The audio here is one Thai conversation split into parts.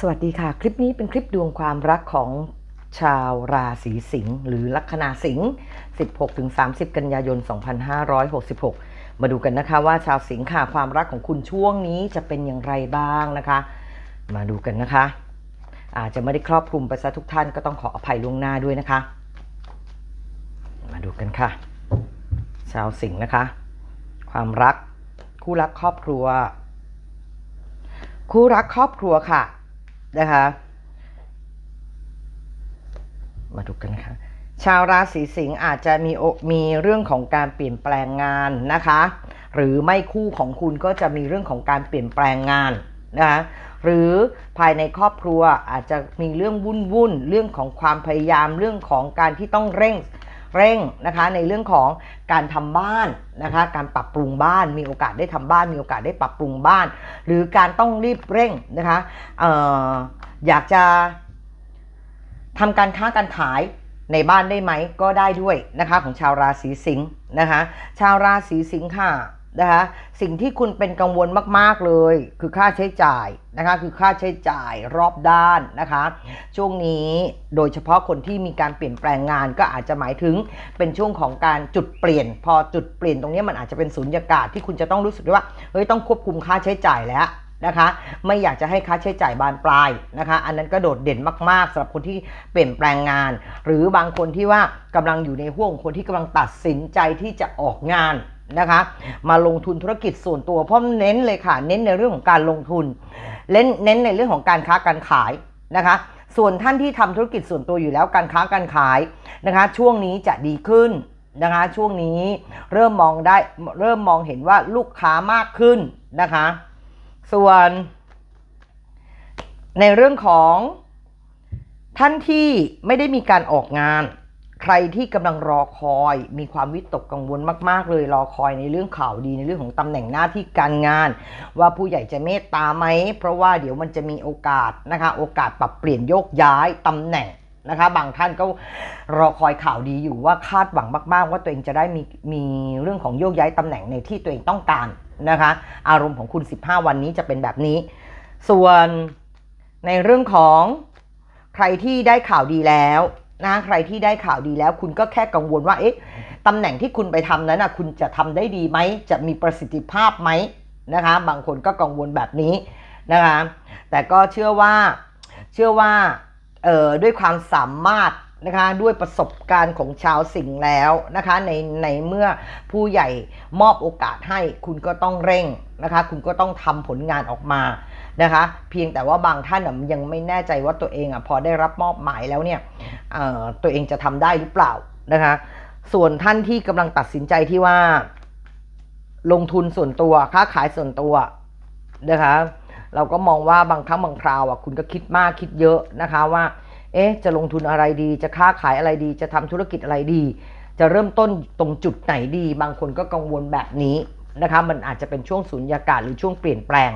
สวัสดีค่ะ คลิปนี้เป็นคลิปดวงความรักของชาวราศีสิงห์หรือลัคนาสิงห์ 16-30 กันยายน 2566 มาดูกันนะคะว่าชาวสิงห์ค่ะความรักของคุณช่วงนี้จะเป็นอย่างไรบ้างนะคะ มาดูกันนะคะ อาจจะไม่ได้ครอบคลุมไปซะทุกท่านก็ต้องขออภัยล่วงหน้าด้วยนะคะ มาดูกันค่ะ ชาวสิงห์นะคะ ความรักคู่รักครอบครัว คู่รักครอบครัวค่ะ นะคะ มาดูกันนะคะ ชาวราศีสิงห์อาจจะมีมีเรื่องของการเปลี่ยนแปลงงานนะคะ หรือไม่คู่ของคุณก็จะมีเรื่องของการเปลี่ยนแปลงงานนะคะหรือภายในครอบครัวอาจจะมีเรื่องวุ่นวุ่นเรื่องของความพยายามเรื่องของการที่ต้องเร่ง เร่งนะคะในเรื่องของการทำบ้านนะคะการปรับปรุงบ้านมีโอกาสได้ทำบ้าน มีโอกาสได้ปรับปรุงบ้าน หรือการต้องรีบเร่งนะคะอออยากจะทำการค้าการขายในบ้านได้ไหมก็ได้ด้วยนะคะของชาวราศีสิงห์นะคะชาวราศีสิงห์ค่ะ นะคะสิ่งที่คุณเป็นกังวลมากๆเลย คือค่าใช้จ่ายนะคะคือค่าใช้จ่ายรอบด้านนะคะ ช่วงนี้โดยเฉพาะคนที่มีการเปลี่ยนแปลงงานก็อาจจะหมายถึงเป็นช่วงของการจุดเปลี่ยน พอจุดเปลี่ยนตรงนี้มันอาจจะเป็นสุญญากาศที่คุณจะต้องรู้สึกว่าเฮ้ยต้องควบคุมค่าใช้จ่ายแล้วนะคะไม่อยากจะให้ค่าใช้จ่ายบานปลายนะคะอันนั้นก็โดดเด่นมากๆสำหรับคนที่เปลี่ยนแปลงงาน หรือบางคนที่ว่ากำลังอยู่ในห่วงคนที่กำลังตัดสินใจที่จะออกงาน นะคะ มาลงทุนธุรกิจส่วนตัวเพราะเน้นเลยค่ะ เน้นในเรื่องของการลงทุนเน้นเน้นในเรื่องของการค้าการขายนะคะ ส่วนท่านที่ทำธุรกิจส่วนตัวอยู่แล้วการค้าการขายนะคะ ช่วงนี้จะดีขึ้นนะคะ ช่วงนี้เริ่มมองได้เริ่มมองเห็นว่าลูกค้ามากขึ้นนะคะ ส่วนในเรื่องของท่านที่ไม่ได้มีการออกงาน ใครที่กำลังรอคอย มีความวิตกกังวลมาก ๆ เลยรอคอยในเรื่องข่าวดีในเรื่องของตำแหน่งหน้าที่การงาน ว่าผู้ใหญ่จะเมตตาไหม เพราะว่าเดี๋ยวมันจะมีโอกาสนะคะ โอกาสปรับเปลี่ยนโยกย้ายตำแหน่งนะคะ บางท่านก็รอคอยข่าวดีอยู่ว่าคาดหวังมาก ๆ ว่าตัวเองจะได้มีมีเรื่องของโยกย้ายตำแหน่งในที่ตัวเองต้องการนะคะ อารมณ์ของคุณ 15 วันนี้จะเป็นแบบนี้ ส่วนในเรื่องของใครที่ได้ข่าวดีแล้ว นะใครที่ได้ข่าวดีแล้ว คุณก็แค่กังวลว่าเอ๊ะตำแหน่งที่คุณไปทำนั้นนะคุณจะทำได้ดีไหมจะมีประสิทธิภาพไหมนะคะ บางคนก็กังวลแบบนี้นะคะ แต่ก็เชื่อว่าเชื่อว่าเอ่อด้วยความสามารถนะคะด้วยประสบการณ์ของชาวสิงห์แล้วนะคะในในเมื่อผู้ใหญ่มอบโอกาสให้คุณก็ต้องเร่งนะคะ คุณก็ต้องทำผลงานออกมา นะคะ เพียงแต่ว่าบางท่านยังไม่แน่ใจว่าตัวเองอะพอได้รับมอบหมายแล้วเนี่ยตัวเองจะทำได้หรือเปล่านะคะ ส่วนท่านที่กำลังตัดสินใจที่ว่า ลงทุนส่วนตัวค้าขายส่วนตัวนะคะเราก็มองว่าบางครั้งบางคราวอะคุณก็คิดมากคิดเยอะนะคะว่า เอ๊ะ จะลงทุนอะไรดี จะค้าขายอะไรดี จะทำธุรกิจอะไรดี จะเริ่มต้นตรงจุดไหนดี บางคนก็กังวลแบบนี้นะคะ มันอาจจะเป็นช่วงสุญญากาศหรือช่วงเปลี่ยนแปลง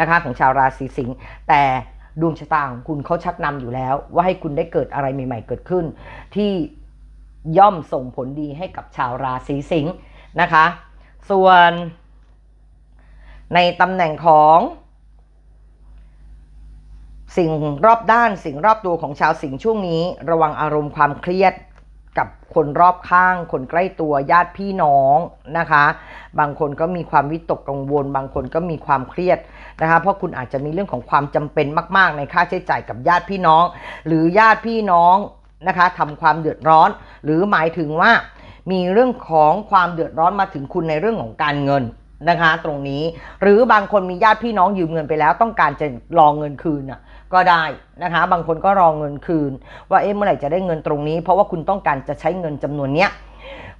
นะคะของชาวราศีสิงห์แต่ดวงชะตาของคุณเขาชักนำอยู่แล้ว ว่าให้คุณได้เกิดอะไรใหม่ ๆ เกิดขึ้น ที่ย่อมส่งผลดีให้กับชาวราศีสิงห์นะคะ ส่วนในตำแหน่งของสิ่งรอบด้านสิ่งรอบตัวของชาวสิงห์ช่วงนี้ ระวังอารมณ์ความเครียด กับคนรอบข้าง คนใกล้ตัวญาติพี่น้องนะคะ บางคนก็มีความวิตกกังวล บางคนก็มีความเครียดนะคะ เพราะคุณอาจจะมีเรื่องของความจำเป็นมาก ๆ ในค่าใช้จ่ายกับญาติพี่น้อง หรือญาติพี่น้องนะคะทำความเดือดร้อน หรือหมายถึงว่ามีเรื่องของความเดือดร้อนมาถึงคุณในเรื่องของการเงินนะคะ ตรงนี้หรือบางคนมีญาติพี่น้องยืมเงินไปแล้ว ต้องการจะรองเงินคืนน่ะ ก็ได้นะคะ บางคนก็รองเงินคืน ว่าเอ๊ะเมื่อไหร่จะได้เงินตรงนี้ เพราะว่าคุณต้องการจะใช้เงินจำนวนเนี้ย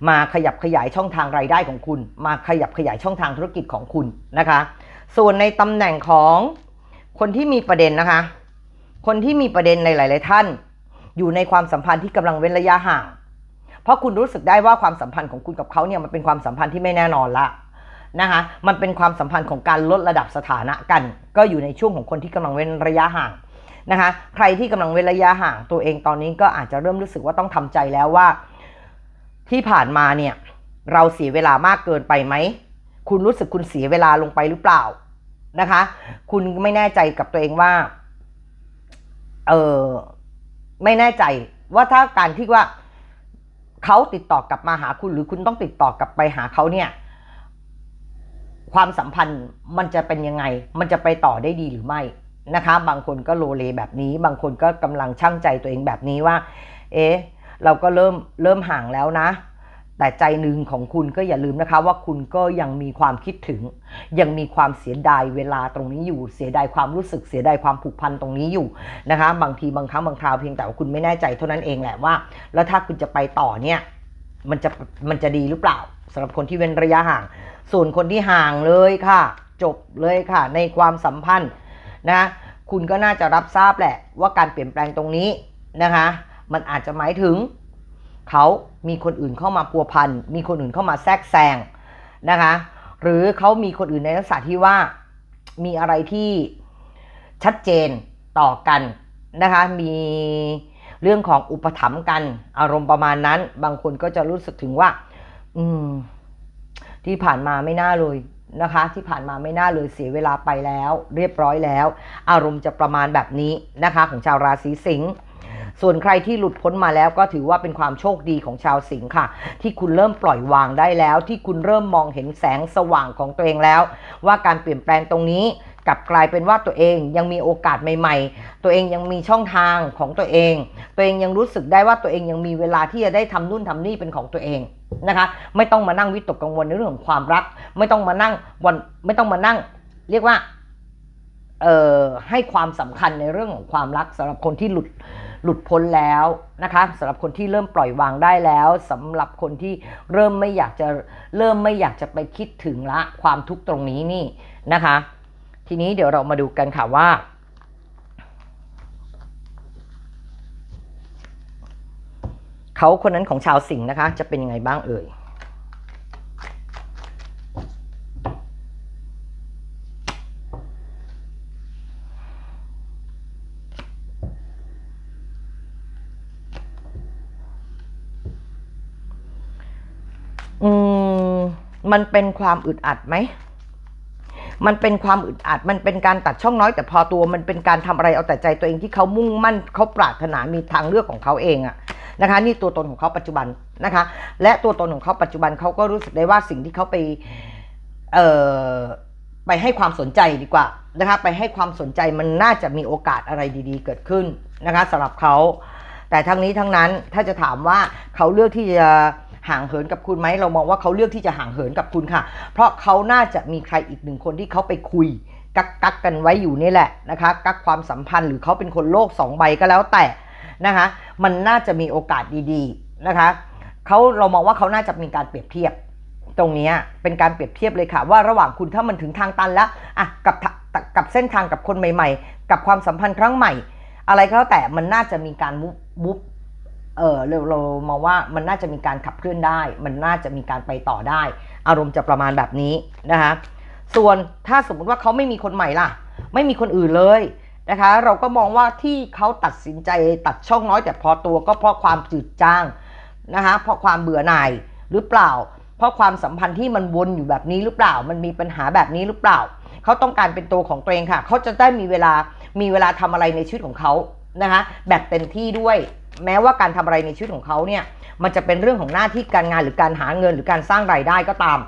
มาขยับขยายช่องทางรายได้ของคุณ มาขยับขยายช่องทางธุรกิจของคุณนะคะ ส่วนในตำแหน่งของคนที่มีประเด็นนะคะ คนที่มีประเด็นในหลาย ๆ ท่าน อยู่ในความสัมพันธ์ที่กำลังเว้นระยะห่าง เพราะคุณรู้สึกได้ว่าความสัมพันธ์ของคุณกับเขาเนี่ยมันเป็นความสัมพันธ์ที่ไม่แน่นอนละ นะคะมันเป็นความสัมพันธ์ของการลดระดับสถานะกัน ก็อยู่ในช่วงของคนที่กำลังเว้นระยะห่างนะคะใครที่กำลังเว้นระยะห่างตัวเองตอนนี้ก็อาจจะเริ่มรู้สึกว่าต้องทำใจแล้วว่า ที่ผ่านมาเนี่ยเราเสียเวลามากเกินไปไหมคุณรู้สึกคุณเสียเวลาลงไปหรือเปล่านะคะ คุณไม่แน่ใจกับตัวเองว่าเออไม่แน่ใจว่าถ้าการที่ว่าเขาติดต่อกลับมาหาคุณหรือคุณต้องติดต่อกลับไปหาเขาเนี่ย ความสัมพันธ์มันจะเป็นยังไง มันจะไปต่อได้ดีหรือไม่นะคะ บางคนก็โลเลแบบนี้ บางคนก็กำลังชั่งใจตัวเองแบบนี้ว่า เอ๊ะเราก็เริ่มเริ่มห่างแล้วนะ แต่ใจหนึ่งของคุณก็อย่าลืมนะคะ ว่าคุณก็ยังมีความคิดถึง ยังมีความเสียดายเวลาตรงนี้อยู่ เสียดายความรู้สึกเสียดายความผูกพันตรงนี้อยู่นะคะ บางทีบางครั้งบางคราวเพียงแต่ว่าคุณไม่แน่ใจเท่านั้นเองแหละว่า แล้วถ้าคุณจะไปต่อเนี่ย มันจะมันจะดีหรือเปล่าสำหรับคนที่เว้นระยะห่าง ส่วนคนที่ห่างเลยค่ะ จบเลยค่ะ ในความสัมพันธ์นะคุณก็น่าจะรับทราบแหละว่าการเปลี่ยนแปลงตรงนี้นะคะ มันอาจจะหมายถึง เขามีคนอื่นเข้ามาพัวพันมีคนอื่นเข้ามาแทรกแซงนะคะ หรือเขามีคนอื่นในลักษณะที่ว่ามีอะไรที่ชัดเจนต่อกันนะคะมี เรื่องของอุปถัมภ์กัน อารมณ์ประมาณนั้น บางคนก็จะรู้สึกถึงว่า อืม ที่ผ่านมาไม่น่าเลยนะคะ ที่ผ่านมาไม่น่าเลยเสียเวลาไปแล้ว เรียบร้อยแล้ว อารมณ์จะประมาณแบบนี้นะคะ ของชาวราศีสิงห์ส่วนใครที่หลุดพ้นมาแล้วก็ถือว่าเป็นความโชคดีของชาวสิงห์ค่ะ ที่คุณเริ่มปล่อยวางได้แล้ว ที่คุณเริ่มมองเห็นแสงสว่างของตัวเองแล้ว ว่าการเปลี่ยนแปลงตรงนี้ กลับกลายเป็นว่าตัวเองยังมีโอกาสใหม่ ๆ ตัวเองยังมีช่องทางของตัวเอง ตัวเองยังรู้สึกได้ว่าตัวเองยังมีเวลาที่จะได้ทำนู่นทำนี่เป็นของตัวเองนะคะไม่ต้องมานั่งวิตกกังวลในเรื่องของความรัก ไม่ต้องมานั่งวันไม่ต้องมานั่ง เรียกว่าเอ่อให้ความสำคัญในเรื่องของความรักสำหรับคนที่หลุดหลุดพ้นแล้วนะคะสำหรับคนที่เริ่มปล่อยวางได้แล้วสำหรับคนที่เริ่มไม่อยากจะเริ่มไม่อยากจะไปคิดถึงละความทุกข์ตรงนี้นี่นะคะ ทีนี้เดี๋ยวเรามาดูกันค่ะว่า เขาคนนั้นของชาวสิงห์นะคะ จะเป็นยังไงบ้างเอ่ยอืมมันเป็นความอึดอัดไหม มันเป็นความอึดอัด มันเป็นการตัดช่องน้อยแต่พอตัว มันเป็นการทำอะไรเอาแต่ใจตัวเองที่เขามุ่งมั่นเขาปรารถนามีทางเลือกของเขาเองอะนะคะ นี่ตัวตนของเขาปัจจุบันนะคะ และตัวตนของเขาปัจจุบันเขาก็รู้สึกได้ว่าสิ่งที่เขาไปเอ่อไปให้ความสนใจดีกว่านะคะไปให้ความสนใจมันน่าจะมีโอกาสอะไรดีๆ เกิดขึ้นนะคะสำหรับเขาแต่ทั้งนี้ทั้งนั้นถ้าจะถามว่าเขาเลือกที่จะ ห่างเหินกับคุณไหมเรามองว่าเขาเลือกที่จะห่างเหินกับคุณค่ะ เพราะเขาน่าจะมีใครอีกหนึ่งคนที่เขาไปคุยกักกักกันไว้อยู่นี่แหละนะคะ กักความสัมพันธ์หรือเขาเป็นคนโลกสองใบก็แล้วแต่นะคะ มันน่าจะมีโอกาสดีๆนะคะเขาเรามองว่าเขาน่าจะมีการเปรียบเทียบ ตรงนี้เป็นการเปรียบเทียบเลยค่ะ ว่าระหว่างคุณถ้ามันถึงทางตันแล้วอะกับกับเส้นทางกับคนใหม่ ๆ กับความสัมพันธ์ครั้งใหม่ อะไรก็แล้วแต่มันน่าจะมีการมุบมุบ เออเราเรามองว่ามันน่าจะมีการขับเคลื่อนได้ มันน่าจะมีการไปต่อได้ อารมณ์จะประมาณแบบนี้นะคะส่วนถ้าสมมุติว่าเขาไม่มีคนใหม่ล่ะ ไม่มีคนอื่นเลยนะคะ เราก็มองว่าที่เขาตัดสินใจตัดช่องน้อยแต่พอตัวก็เพราะความจืดจางนะคะเพราะความเบื่อหน่ายหรือเปล่า เพราะความสัมพันธ์ที่มันวนอยู่แบบนี้หรือเปล่า มันมีปัญหาแบบนี้หรือเปล่า เขาต้องการเป็นตัวของตัวเองค่ะ เขาจะได้มีเวลามีเวลาทำอะไรในชีวิตของเขานะคะแบบเต็มที่ด้วย แม้ว่าการทำอะไรในชีวิตของเขาเนี่ยมันจะเป็นเรื่องของหน้าที่การงานหรือการหาเงินหรือการสร้างรายได้ก็ตาม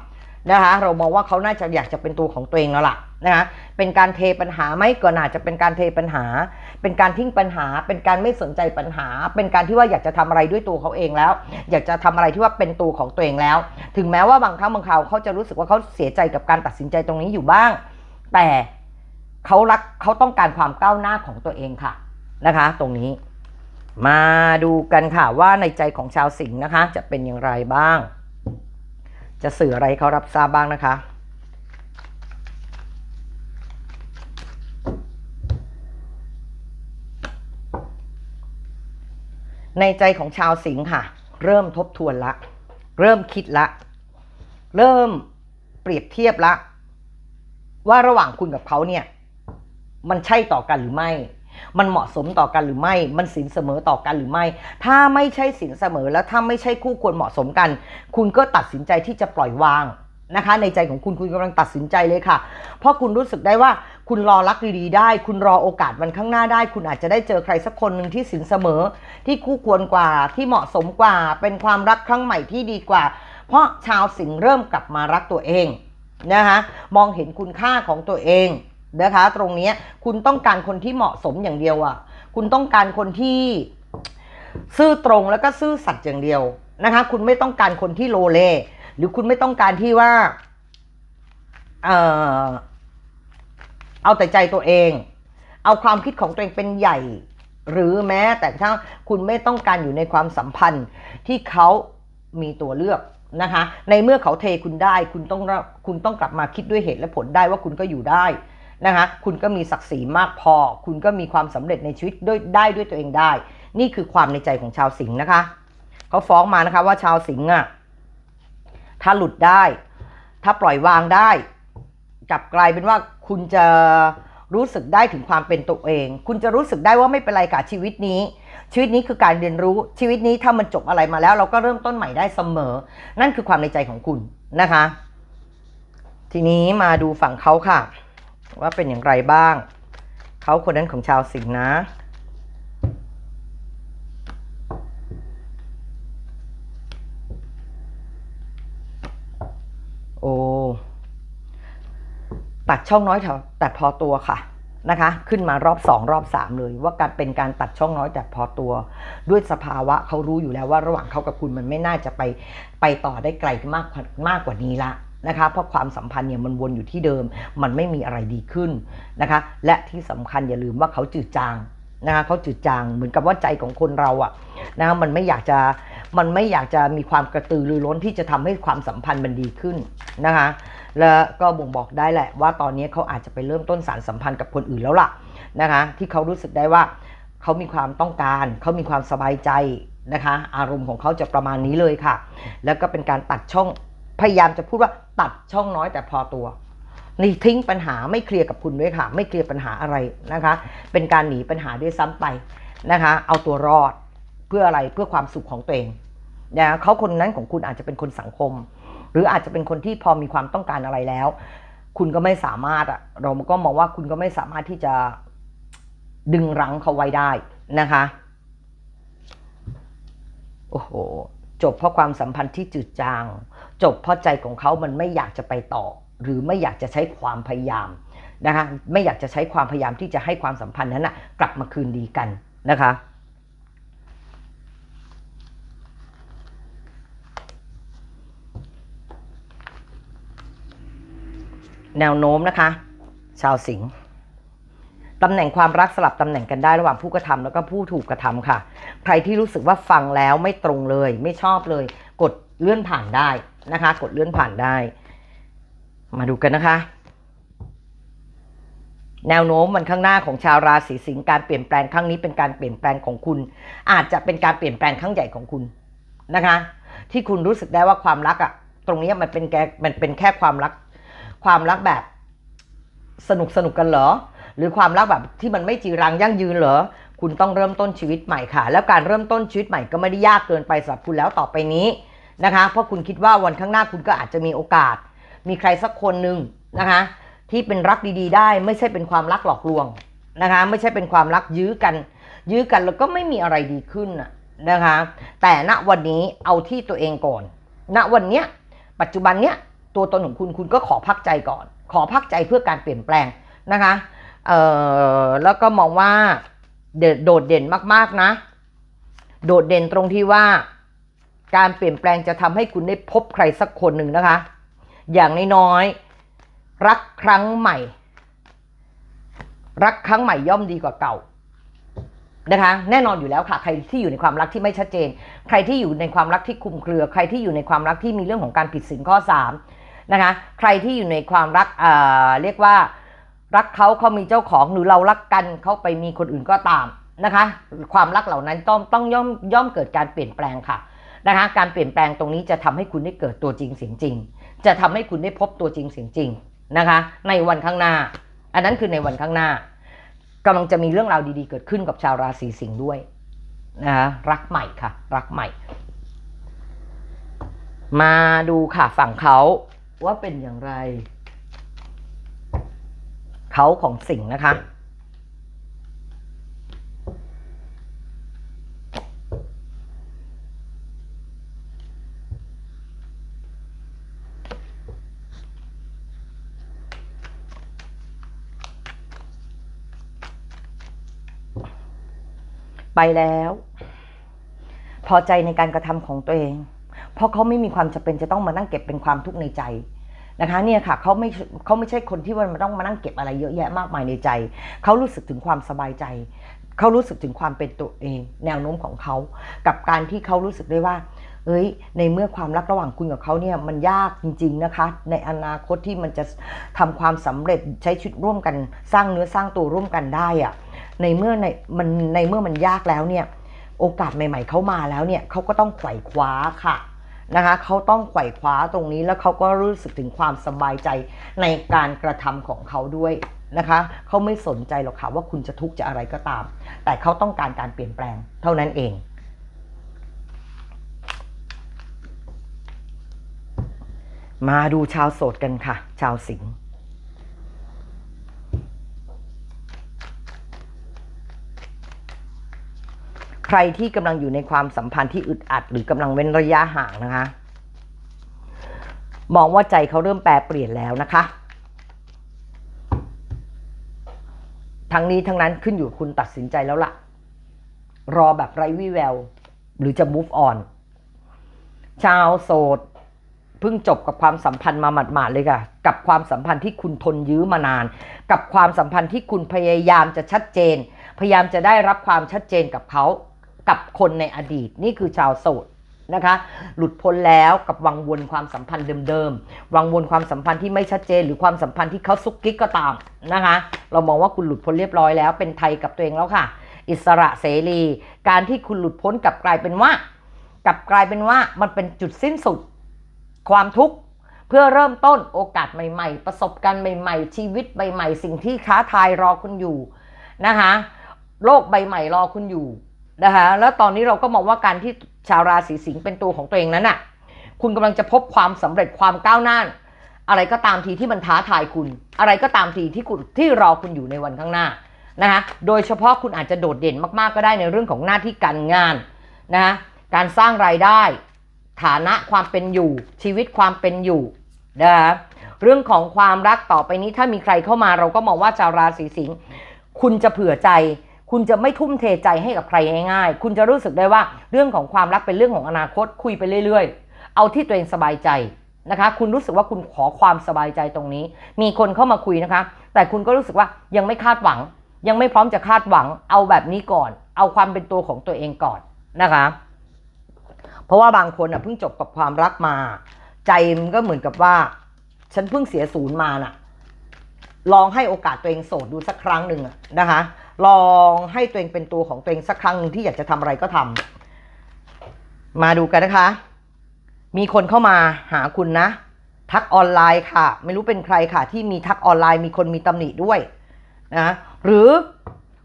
นะคะเรามองว่าเขาน่าจะอยากจะเป็นตัวของตัวเองแล้วล่ะนะคะเป็นการเทปัญหาไหมก็น่าจะเป็นการเทปัญหา เป็นการทิ้งปัญหา เป็นการไม่สนใจปัญหา เป็นการที่ว่าอยากจะทำอะไรด้วยตัวเขาเองแล้ว อยากจะทำอะไรที่ว่าเป็นตัวของตัวเองแล้ว ถึงแม้ว่าบางครั้งบางคราวเขาจะรู้สึกว่าเขาเสียใจกับการตัดสินใจตรงนี้อยู่บ้าง แต่เขารักเขาต้องการความก้าวหน้าของตัวเองค่ะนะคะ ตรงนี้ มาดูกันค่ะว่าในใจของชาวสิงห์นะคะ จะเป็นอย่างไรบ้าง จะสื่ออะไรเขารับทราบบ้างนะคะในใจของชาวสิงห์ค่ะ เริ่มทบทวนละ เริ่มคิดละ เริ่มเปรียบเทียบละ ว่าระหว่างคุณกับเขาเนี่ย มันใช่ต่อกันหรือไม่ มันเหมาะสมต่อกันหรือไม่ มันสินเสมอต่อกันหรือไม่ ถ้าไม่ใช่สินเสมอแล้วถ้าไม่ใช่คู่ควรเหมาะสมกัน คุณก็ตัดสินใจที่จะปล่อยวางนะคะ ในใจของคุณคุณกำลังตัดสินใจเลยค่ะ เพราะคุณรู้สึกได้ว่าคุณรอรักดีๆได้ คุณรอโอกาสวันข้างหน้าได้ คุณอาจจะได้เจอใครสักคนหนึ่งที่สินเสมอ ที่คู่ควรกว่าที่เหมาะสมกว่า เป็นความรักครั้งใหม่ที่ดีกว่า เพราะชาวสิงห์เริ่มกลับมารักตัวเองนะคะมองเห็นคุณค่าของตัวเอง นะคะ ตรงนี้คุณต้องการคนที่เหมาะสมอย่างเดียวอะ่ะ คุณต้องการคนที่ซื่อตรงแล้วก็ซื่อสัตย์อย่างเดียวนะคะ คุณไม่ต้องการคนที่โลเล หรือคุณไม่ต้องการที่ว่า เออเอาแต่ใจตัวเอง เอาความคิดของตัวเองเป็นใหญ่ หรือแม้แต่ถ้าคุณไม่ต้องการอยู่ในความสัมพันธ์ที่เขามีตัวเลือกนะคะ ในเมื่อเขาเทคุณได้ คุณต้องคุณต้องกลับมาคิดด้วยเหตุและผลได้ว่าคุณก็อยู่ได้ นะคะคุณก็มีศักดิ์ศรีมากพอ คุณก็มีความสำเร็จในชีวิตด้วยได้ด้วยตัวเองได้ นี่คือความในใจของชาวสิงห์นะคะเขาฟ้องมานะคะว่าชาวสิงห์อะถ้าหลุดได้ ถ้าปล่อยวางได้กลับกลายเป็นว่าคุณจะรู้สึกได้ถึงความเป็นตัวเอง คุณจะรู้สึกได้ว่าไม่เป็นไรกับชีวิตนี้ ชีวิตนี้คือการเรียนรู้ ชีวิตนี้ถ้ามันจบอะไรมาแล้ว เราก็เริ่มต้นใหม่ได้เสมอ นั่นคือความในใจของคุณนะคะ ทีนี้มาดูฝั่งเขาค่ะ ว่าเป็นอย่างไรบ้าง เขาคนนั้นของชาวสิงห์นะโอ้ตัดช่องน้อยแถวแต่พอตัวค่ะนะคะ ขึ้นมารอบสองรอบสามเลย ว่าการเป็นการตัดช่องน้อยแต่พอตัว ด้วยสภาวะเขารู้อยู่แล้วว่าระหว่างเขากับคุณมันไม่น่าจะไปไปต่อได้ไกลมากมากกว่านี้ละ นะคะเพราะความสัมพันธ์เนี่ยมันวนอยู่ที่เดิม มันไม่มีอะไรดีขึ้นนะคะและที่สำคัญอย่าลืมว่าเขาจืดจางนะคะเขาจืดจางเหมือนกับว่าใจของคนเราอะนะมันไม่อยากจะมันไม่อยากจะมีความกระตือรือร้นที่จะทำให้ความสัมพันธ์มันดีขึ้นนะคะแล้วก็บ่งบอกได้แหละว่าตอนนี้เขาอาจจะไปเริ่มต้นสารสัมพันธ์กับคนอื่นแล้วล่ะนะคะที่เขารู้สึกได้ว่าเขามีความต้องการเขามีความสบายใจนะคะอารมณ์ของเขาจะประมาณนี้เลยค่ะ แล้วก็เป็นการตัดช่อง พยายามจะพูดว่าตัดช่องน้อยแต่พอตัวนี่ทิ้งปัญหาไม่เคลียร์กับคุณด้วยค่ะ ไม่เคลียร์ปัญหาอะไรนะคะ เป็นการหนีปัญหาด้วยซ้ำไปนะคะ เอาตัวรอดเพื่ออะไรเพื่อความสุขของตัวเองนะเขาคนนั้นของคุณอาจจะเป็นคนสังคม หรืออาจจะเป็นคนที่พอมีความต้องการอะไรแล้ว คุณก็ไม่สามารถอะเราก็มองว่าคุณก็ไม่สามารถที่จะดึงรั้งเขาไว้ได้นะคะ โอ้โห จบเพราะความสัมพันธ์ที่จืดจาง จบเพราะใจของเขามันไม่อยากจะไปต่อ หรือไม่อยากจะใช้ความพยายามนะคะไม่อยากจะใช้ความพยายามที่จะให้ความสัมพันธ์นั้นนะกลับมาคืนดีกันนะคะแนวโน้มนะคะ ชาวสิงห์ ตำแหน่งความรักสลับตำแหน่งกันได้ระหว่างผู้กระทำแล้วก็ผู้ถูกกระทำค่ะ ใครที่รู้สึกว่าฟังแล้วไม่ตรงเลย ไม่ชอบเลย กดเลื่อนผ่านได้นะคะ กดเลื่อนผ่านได้ มาดูกันนะคะ แนวโน้มมันข้างหน้าของชาวราศีสิงห์การเปลี่ยนแปลงครั้งนี้เป็นการเปลี่ยนแปลงของคุณ อาจจะเป็นการเปลี่ยนแปลงครั้งใหญ่ของคุณนะคะ ที่คุณรู้สึกได้ว่าความรักอะตรงนี้มันเป็นแกมันเป็นแค่ความรัก ความรักแบบสนุกสนุกกันเหรอ หรือความรักแบบที่มันไม่จีรังยั่งยืนเหรอคุณต้องเริ่มต้นชีวิตใหม่ค่ะ แล้วการเริ่มต้นชีวิตใหม่ก็ไม่ได้ยากเกินไปสำหรับคุณแล้วต่อไปนี้นะคะ เพราะคุณคิดว่าวันข้างหน้าคุณก็อาจจะมีโอกาส มีใครสักคนหนึ่งนะคะ ที่เป็นรักดีๆ ได้ไม่ใช่เป็นความรักหลอกลวงนะคะ ไม่ใช่เป็นความรักยื้อกัน ยื้อกันแล้วก็ไม่มีอะไรดีขึ้นนะนะคะ แต่ณวันนี้เอาที่ตัวเองก่อน ณวันเนี้ยปัจจุบันเนี้ยตัวตนของคุณคุณก็ขอพักใจก่อน ขอพักใจเพื่อการเปลี่ยนแปลงนะคะ เออแล้วก็มองว่าเดโดดเด่นมากๆนะ โดดเด่นตรงที่ว่า การเปลี่ยนแปลงจะทำให้คุณได้พบใครสักคนหนึ่งนะคะ อย่างน้อยๆรักครั้งใหม่ รักครั้งใหม่ย่อมดีกว่าเก่านะคะแน่นอนอยู่แล้วค่ะ ใครที่อยู่ในความรักที่ไม่ชัดเจน ใครที่อยู่ในความรักที่คลุมเครือ ใครที่อยู่ในความรักที่มีเรื่องของการผิดศีลข้อ3นะคะใครที่อยู่ในความรักเอ่อเรียกว่า รักเขาเขามีเจ้าของหรือเรารักกันเขาไปมีคนอื่นก็ตามนะคะ ความรักเหล่านั้นต้องต้องย่อมย่อมเกิดการเปลี่ยนแปลงค่ะนะคะการเปลี่ยนแปลงตรงนี้จะทำให้คุณได้เกิดตัวจริงเสียงจริง จะทำให้คุณได้พบตัวจริงเสียงจริงนะคะ ในวันข้างหน้า อันนั้นคือในวันข้างหน้ากำลังจะมีเรื่องราวดีๆ เกิดขึ้นกับชาวราศีสิงห์ด้วยนะคะรักใหม่ค่ะ รักใหม่ มาดูค่ะฝั่งเขาว่าเป็นอย่างไร เขาของสิงห์นะคะ ไปแล้ว พอใจในการกระทำของตัวเอง เพราะเขาไม่มีความจำเป็นจะต้องมานั่งเก็บเป็นความทุกข์ในใจ นะคะเนี่ยค่ะเขาไม่เขาไม่ใช่คนที่ว่ามันต้องมานั่งเก็บอะไรเยอะแยะมากมายในใจ เขารู้สึกถึงความสบายใจ เขารู้สึกถึงความเป็นตัวเอง แนวโน้มของเขา กับการที่เขารู้สึกได้ว่าเอ้ย ในเมื่อความรักระหว่างคุณกับเขาเนี่ยมันยากจริง ๆนะคะ ในอนาคตที่มันจะทำความสำเร็จใช้ชีวิตร่วมกันสร้างเนื้อสร้างตัวร่วมกันได้อะในเมื่อในมันในเมื่อมันยากแล้วเนี่ย โอกาสใหม่ ๆ เข้ามาแล้วเนี่ยเขาก็ต้องไขว่คว้าค่ะ นะคะเขาต้องไขว่คว้าตรงนี้แล้วเขาก็รู้สึกถึงความสบายใจในการกระทำของเขาด้วยนะคะเขาไม่สนใจหรอกค่ะว่าคุณจะทุกข์จะอะไรก็ตาม แต่เขาต้องการการเปลี่ยนแปลงเท่านั้นเองมาดูชาวโสดกันค่ะ ชาวสิงห์ ใครที่กำลังอยู่ในความสัมพันธ์ที่อึดอัด หรือกำลังเว้นระยะห่างนะคะ มองว่าใจเขาเริ่มแปรเปลี่ยนแล้วนะคะ ทั้งนี้ทั้งนั้นขึ้นอยู่คุณตัดสินใจแล้วล่ะ รอแบบไร้วี่แวว หรือจะ move on ชาวโสดเพิ่งจบกับความสัมพันธ์มาหมาดๆเลยค่ะ กับความสัมพันธ์ที่คุณทนยื้อมานาน กับความสัมพันธ์ที่คุณพยายามจะชัดเจน พยายามจะได้รับความชัดเจนกับเขา กับคนในอดีต นี่คือชาวโสดนะคะหลุดพ้นแล้วกับวังวนความสัมพันธ์เดิมๆ วังวนความสัมพันธ์ที่ไม่ชัดเจน หรือความสัมพันธ์ที่เขาซุกกิ๊กก็ตามนะคะ เรามองว่าคุณหลุดพ้นเรียบร้อยแล้ว เป็นไทยกับตัวเองแล้วค่ะ อิสระเสรี การที่คุณหลุดพ้นกับกลายเป็นว่า กับกลายเป็นว่ามันเป็นจุดสิ้นสุด ความทุกข์เพื่อเริ่มต้นโอกาสใหม่ ๆ ประสบการณ์ใหม่ๆ ชีวิตใหม่ ๆ สิ่งที่ท้าทายรอคุณอยู่นะคะโลกใบใหม่รอคุณอยู่ นะคะแล้วตอนนี้เราก็มองว่าการที่ชาวราศีสิงห์เป็นตัวของตัวเองนั้นน่ะคุณกำลังจะพบความสำเร็จความก้าวหน้า อะไรก็ตามทีที่มันท้าทายคุณ อะไรก็ตามทีที่คุณที่รอคุณอยู่ในวันข้างหน้านะคะโดยเฉพาะคุณอาจจะโดดเด่นมากๆก็ได้ในเรื่องของหน้าที่การงานนะคะการสร้างรายได้ ฐานะความเป็นอยู่ ชีวิตความเป็นอยู่นะคะเรื่องของความรักต่อไปนี้ถ้ามีใครเข้ามาเราก็มองว่าชาวราศีสิงห์คุณจะเผื่อใจ คุณจะไม่ทุ่มเทใจให้กับใครง่ายๆ คุณจะรู้สึกได้ว่าเรื่องของความรักเป็นเรื่องของอนาคตคุยไปเรื่อยๆ เอาที่ตัวเองสบายใจนะคะ คุณรู้สึกว่าคุณขอความสบายใจตรงนี้ มีคนเข้ามาคุยนะคะ แต่คุณก็รู้สึกว่ายังไม่คาดหวัง ยังไม่พร้อมจะคาดหวัง เอาแบบนี้ก่อน เอาความเป็นตัวของตัวเองก่อนนะคะ เพราะว่าบางคนอะเพิ่งจบกับความรักมา ใจมันก็เหมือนกับว่า ฉันเพิ่งเสียศูนย์มาน่ะ ลองให้โอกาสตัวเองโสดดูสักครั้งหนึ่งนะคะ ลองให้ตัวเองเป็นตัวของตัวเองสักครั้งที่อยากจะทำอะไรก็ทำมาดูกันนะคะ มีคนเข้ามาหาคุณนะ ทักออนไลน์ค่ะ ไม่รู้เป็นใครค่ะ ที่มีทักออนไลน์มีคนมีตำหนิด้วยนะหรือ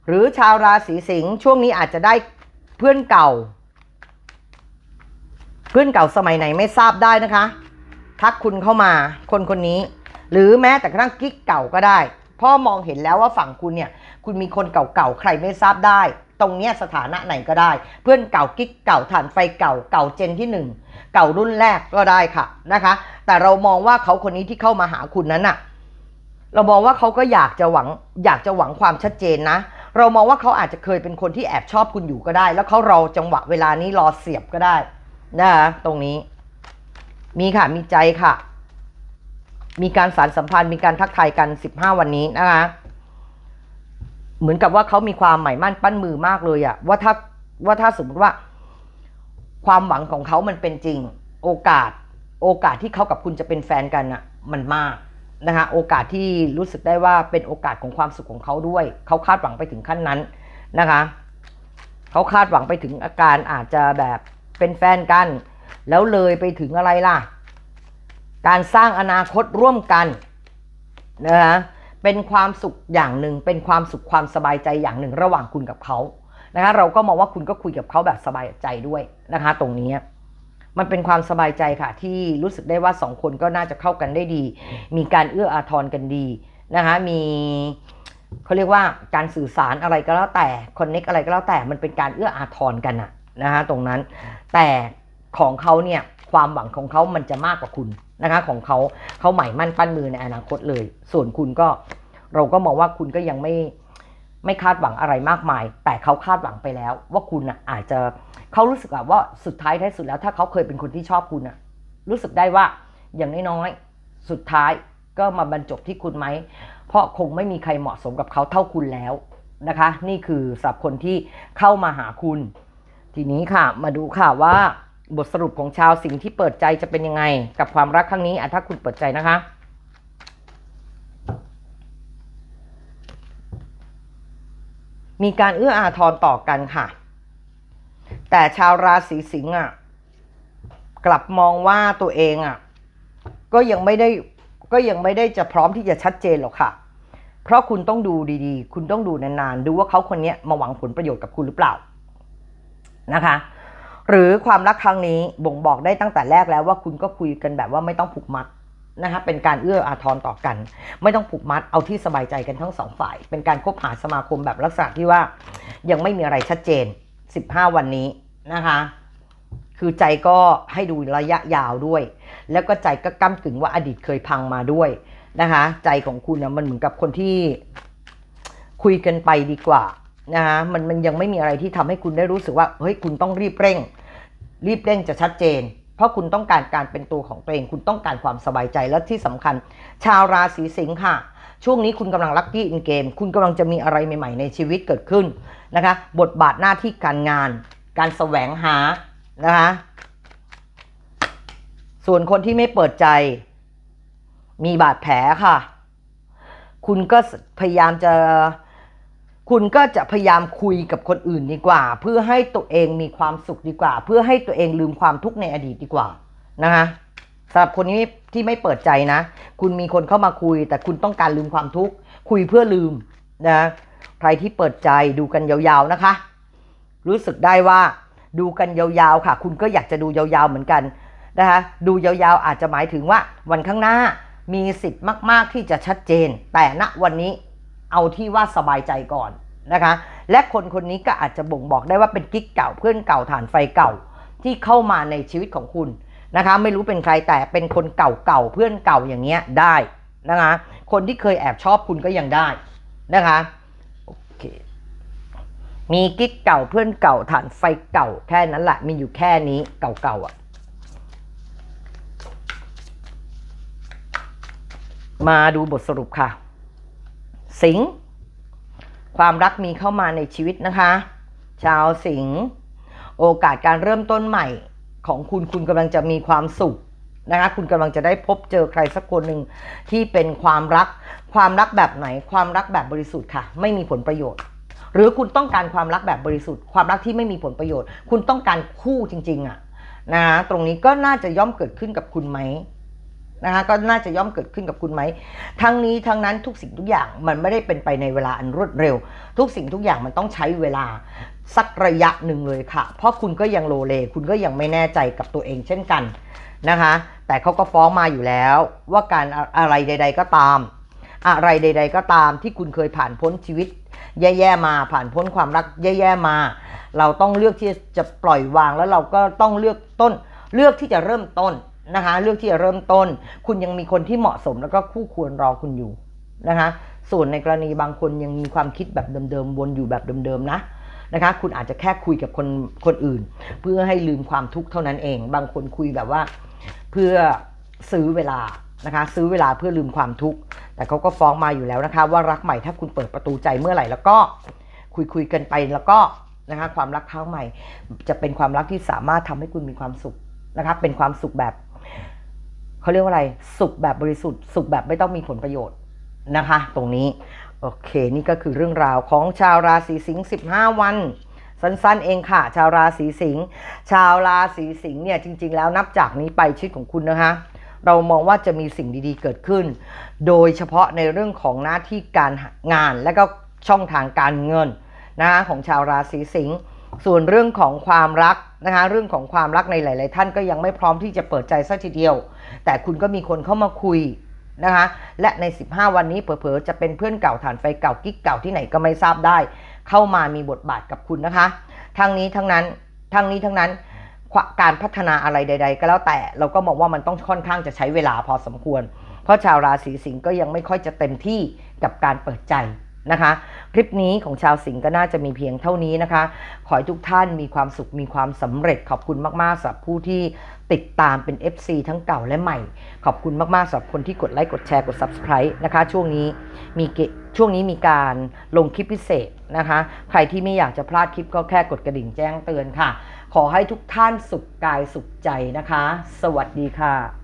หรือชาวราศีสิงห์ช่วงนี้อาจจะได้เพื่อนเก่า เพื่อนเก่าสมัยไหนไม่ทราบได้นะคะ ทักคุณเข้ามาคนคนนี้ หรือแม้แต่กระทั่งกิ๊กเก่าก็ได้พ่อมองเห็นแล้วว่าฝั่งคุณเนี่ย คุณมีคนเก่าๆ ใครไม่ทราบได้ ตรงเนี้ยสถานะไหนก็ได้ เพื่อนเก่ากิ๊กเก่าฐานไฟเก่าเก่าเจนที่หนึ่งเก่ารุ่นแรกก็ได้ค่ะนะคะ แต่เรามองว่าเขาคนนี้ที่เข้ามาหาคุณนั้นน่ะเรามองว่าเขาก็อยากจะหวังอยากจะหวังความชัดเจนนะ เรามองว่าเขาอาจจะเคยเป็นคนที่แอบชอบคุณอยู่ก็ได้ แล้วเขารอจังหวะเวลานี้รอเสียบก็ได้นะคะตรงนี้ มีค่ะมีใจค่ะ มีการสารสัมพันธ์มีการทักทายกัน 15 วันนี้นะคะ เหมือนกับว่าเขามีความหมายมั่นปั้นมือมากเลยอะว่าถ้าว่าถ้าสมมติว่า ความหวังของเขามันเป็นจริง โอกาส โอกาสที่เขากับคุณจะเป็นแฟนกันอะมันมากนะคะโอกาสที่รู้สึกได้ว่าเป็นโอกาสของความสุขของเขาด้วย เขาคาดหวังไปถึงขั้นนั้นนะคะเขาคาดหวังไปถึงอาการอาจจะแบบเป็นแฟนกัน แล้วเลยไปถึงอะไรล่ะ การสร้างอนาคตร่วมกันนะคะ เป็นความสุขอย่างหนึ่ง เป็นความสุขความสบายใจอย่างหนึ่ง ระหว่างคุณกับเขานะคะเราก็มองว่าคุณก็คุยกับเขาแบบสบายใจด้วยนะคะ ตรงนี้มันเป็นความสบายใจค่ะ ที่รู้สึกได้ว่าสองคนก็น่าจะเข้ากันได้ดี มีการเอื้ออาทรกันดีนะคะมีเขาเรียกว่าการสื่อสารอะไรก็แล้วแต่คอนเน็กอะไรก็แล้วแต่มันเป็นการเอื้ออาทรกันอะนะคะตรงนั้น แต่ของเขาเนี่ยความหวังของเขามันจะมากกว่าคุณ นะคะของเขาเขาหมายมั่นปั้นมือในอนาคตเลย ส่วนคุณก็เราก็มองว่าคุณก็ยังไม่ไม่คาดหวังอะไรมากมาย แต่เขาคาดหวังไปแล้ว ว่าคุณอะอาจจะเขารู้สึกว่าสุดท้ายท้ายสุดแล้ว ถ้าเขาเคยเป็นคนที่ชอบคุณอะ รู้สึกได้ว่าอย่างน้อยๆสุดท้ายก็มาบรรจบที่คุณไหม เพราะคงไม่มีใครเหมาะสมกับเขาเท่าคุณแล้วนะคะ นี่คือสำหรับคนที่เข้ามาหาคุณ ทีนี้ค่ะ มาดูค่ะว่า บทสรุปของชาวสิงห์ที่เปิดใจจะเป็นยังไง กับความรักครั้งนี้อะถ้าคุณเปิดใจนะคะมีการเอื้ออาทรต่อกันค่ะ แต่ชาวราศีสิงห์อะกลับมองว่าตัวเองอะก็ยังไม่ได้ก็ยังไม่ได้จะพร้อมที่จะชัดเจนหรอกค่ะ เพราะคุณต้องดูดีๆ คุณต้องดูนานๆ ดูว่าเขาคนนี้มาหวังผลประโยชน์กับคุณหรือเปล่านะคะ หรือความรักครั้งนี้บ่งบอกได้ตั้งแต่แรกแล้วว่าคุณก็คุยกันแบบว่าไม่ต้องผูกมัดนะคะเป็นการเอื้ออาทรต่อกัน ไม่ต้องผูกมัดเอาที่สบายใจกันทั้งสองฝ่าย เป็นการคบหาสมาคมแบบลักษณะที่ว่า ยังไม่มีอะไรชัดเจน 15 วันนี้นะคะคือใจก็ให้ดูระยะยาวด้วย แล้วก็ใจก็ก้ากึ่งว่าอดีตเคยพังมาด้วยนะคะใจของคุณนะมันเหมือนกับคนที่คุยกันไปดีกว่านะคะมันมันยังไม่มีอะไรที่ทำให้คุณได้รู้สึกว่าเฮ้ยคุณต้องรีบเร่ง รีบเร่งจะชัดเจน เพราะคุณต้องการการเป็นตัวของตัวเอง คุณต้องการความสบายใจและที่สำคัญ ชาวราศีสิงค์ค่ะ ช่วงนี้คุณกำลังลัคกี้อินเกม คุณกำลังจะมีอะไรใหม่ ๆ ในชีวิตเกิดขึ้นนะคะ บทบาทหน้าที่การงาน การแสวงหานะคะ ส่วนคนที่ไม่เปิดใจ มีบาดแผลค่ะ คุณก็พยายามจะ คุณก็จะพยายามคุยกับคนอื่นดีกว่า เพื่อให้ตัวเองมีความสุขดีกว่า เพื่อให้ตัวเองลืมความทุกข์ในอดีตดีกว่านะคะสำหรับคนนี้ที่ไม่เปิดใจนะ คุณมีคนเข้ามาคุย แต่คุณต้องการลืมความทุกข์คุยเพื่อลืมนะใครที่เปิดใจดูกันยาวๆนะคะ รู้สึกได้ว่าดูกันยาวๆค่ะ คุณก็อยากจะดูยาวๆเหมือนกันนะคะดูยาวๆอาจจะหมายถึงว่าวันข้างหน้ามีสิทธิ์มาก ๆที่จะชัดเจน แต่ณวันนี้ เอาที่ว่าสบายใจก่อนนะคะ และคนคนนี้ก็อาจจะบ่งบอกได้ว่าเป็นกิ๊กเก่าเพื่อนเก่าฐานไฟเก่าที่เข้ามาในชีวิตของคุณนะคะ ไม่รู้เป็นใครแต่เป็นคนเก่าๆเพื่อนเก่าอย่างเงี้ยได้นะคะ คนที่เคยแอบชอบคุณก็ยังได้นะคะโอเคมีกิ๊กเก่าเพื่อนเก่าฐานไฟเก่าแค่นั้นแหละมีอยู่แค่นี้เก่าๆอะมาดูบทสรุปค่ะ สิงห์ความรักมีเข้ามาในชีวิตนะคะ ชาวสิงห์โอกาสการเริ่มต้นใหม่ของคุณคุณกำลังจะมีความสุขนะคะ คุณกำลังจะได้พบเจอใครสักคนหนึ่งที่เป็นความรัก ความรักแบบไหน ความรักแบบบริสุทธิ์ค่ะ ไม่มีผลประโยชน์ หรือคุณต้องการความรักแบบบริสุทธิ์ ความรักที่ไม่มีผลประโยชน์ คุณต้องการคู่จริง ๆอะนะคะตรงนี้ก็น่าจะย่อมเกิดขึ้นกับคุณไหม นะคะก็น่าจะย่อมเกิดขึ้นกับคุณไหม ทั้งนี้ทั้งนั้นทุกสิ่งทุกอย่างมันไม่ได้เป็นไปในเวลาอันรวดเร็ว ทุกสิ่งทุกอย่างมันต้องใช้เวลาสักระยะหนึ่งเลยค่ะ เพราะคุณก็ยังโลเล คุณก็ยังไม่แน่ใจกับตัวเองเช่นกันนะคะ แต่เขาก็ฟ้องมาอยู่แล้ว ว่าการอะไรใด ๆ ก็ตาม อะไรใด ๆ ก็ตามที่คุณเคยผ่านพ้นชีวิต แย่ๆมาผ่านพ้นความรักแย่ๆมา เราต้องเลือกที่จะปล่อยวางแล้วเราก็ต้องเลือกต้น เลือกที่จะเริ่มต้น นะคะเลือกที่จะเริ่มต้น คุณยังมีคนที่เหมาะสมแล้วก็คู่ควรรอคุณอยู่นะคะส่วนในกรณีบางคนยังมีความคิดแบบเดิมๆวนอยู่แบบเดิมๆนะนะคะคุณอาจจะแค่คุยกับคนคนอื่น เพื่อให้ลืมความทุกข์เท่านั้นเอง บางคนคุยแบบว่าเพื่อซื้อเวลานะคะซื้อเวลาเพื่อลืมความทุกข์แต่เขาก็ฟ้องมาอยู่แล้วนะคะ ว่ารักใหม่ถ้าคุณเปิดประตูใจเมื่อไหร่แล้วก็คุยคุยกันไปแล้วก็นะคะความรักครั้งใหม่ จะเป็นความรักที่สามารถทำให้คุณมีความสุขนะคะเป็นความสุขแบบ เขาเรียกว่าอะไร สุขแบบบริสุทธิ์ สุขแบบไม่ต้องมีผลประโยชน์นะคะ ตรงนี้ โอเค นี่ก็คือเรื่องราวของชาวราศีสิงห์15 วัน สั้นๆ เองค่ะ ชาวราศีสิงห์ชาวราศีสิงห์เนี่ยจริง ๆ แล้วนับจากนี้ไปชีวิตของคุณนะคะ เรามองว่าจะมีสิ่งดีๆเกิดขึ้น โดยเฉพาะในเรื่องของหน้าที่การงานและก็ช่องทางการเงินนะคะของชาวราศีสิงห์ ส่วนเรื่องของความรักนะคะเรื่องของความรักในหลาย ๆ ท่านก็ยังไม่พร้อมที่จะเปิดใจสักทีเดียว แต่คุณก็มีคนเข้ามาคุยนะคะและใน 15 วันนี้เผลอ ๆ จะเป็นเพื่อนเก่าฐานไฟเก่ากิ๊กเก่าที่ไหนก็ไม่ทราบได้ เข้ามามีบทบาทกับคุณนะคะ ทั้งนี้ทั้งนั้นทั้งนี้ทั้งนั้นการพัฒนาอะไรใด ๆ ก็แล้วแต่เราก็มองว่ามันต้องค่อนข้างจะใช้เวลาพอสมควร เพราะชาวราศีสิงห์ก็ยังไม่ค่อยจะเต็มที่กับการเปิดใจ นะคะ คลิปนี้ของชาวสิงห์ก็น่าจะมีเพียงเท่านี้นะคะ ขอให้ทุกท่านมีความสุขมีความสำเร็จขอบคุณมากๆสำหรับผู้ที่ติดตามเป็น FC ทั้งเก่าและใหม่ ขอบคุณมากๆสำหรับคนที่กดไลค์กดแชร์กด Subscribe นะคะ ช่วงนี้มีเกช่วงนี้มีการลงคลิปพิเศษนะคะ ใครที่ไม่อยากจะพลาดคลิปก็แค่กดกระดิ่งแจ้งเตือนค่ะ ขอให้ทุกท่านสุขกายสุขใจนะคะ สวัสดีค่ะ